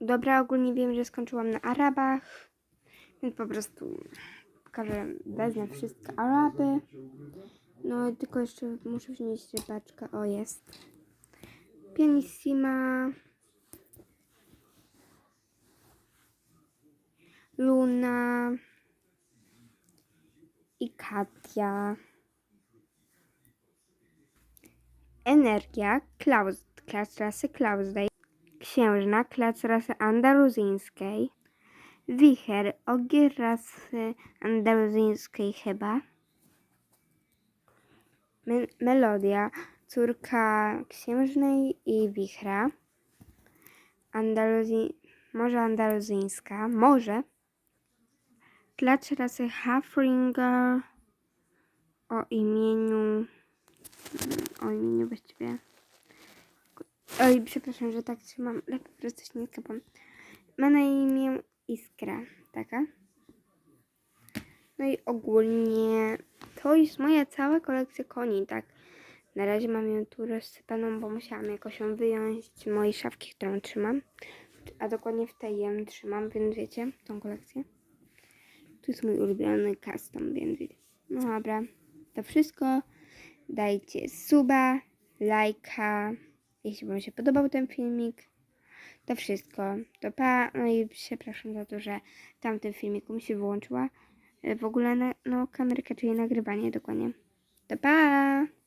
Dobra, ogólnie wiem, że skończyłam na Arabach, więc po prostu pokażę, wezmę wszystkie Araby. No, tylko jeszcze muszę wziąć rybaczkę. O, jest. Pianissima. Luna. I Katia. Energia, Klaus, klas rasy Klausdej. Księżna, klas rasy andaluzyjskiej. Wicher, ogier rasy andaluzyjskiej chyba. Me- melodia, córka księżnej i wichra. Andaluzy... Może andaluzyjska, może. Klacz rasy Hafringer o imieniu... O imieniu właściwie... Oj, przepraszam, że tak trzymam. Lepiej po prostu się nie skapam. Ma na imię Iskra, taka. No i ogólnie to jest moja cała kolekcja koni, tak. Na razie mam ją tu rozsypaną, bo musiałam jakoś ją wyjąć z mojej szafki, którą trzymam. A dokładnie w tej ją trzymam, więc wiecie, tą kolekcję. Tu jest mój ulubiony custom, więc wiecie. No dobra, to wszystko. Dajcie suba, lajka, jeśli wam się podobał ten filmik. To wszystko. To pa. No i przepraszam za to, że w tamtym filmiku mi się wyłączyła. e, W ogóle na, no, kamerka, czyli nagrywanie dokładnie. To pa!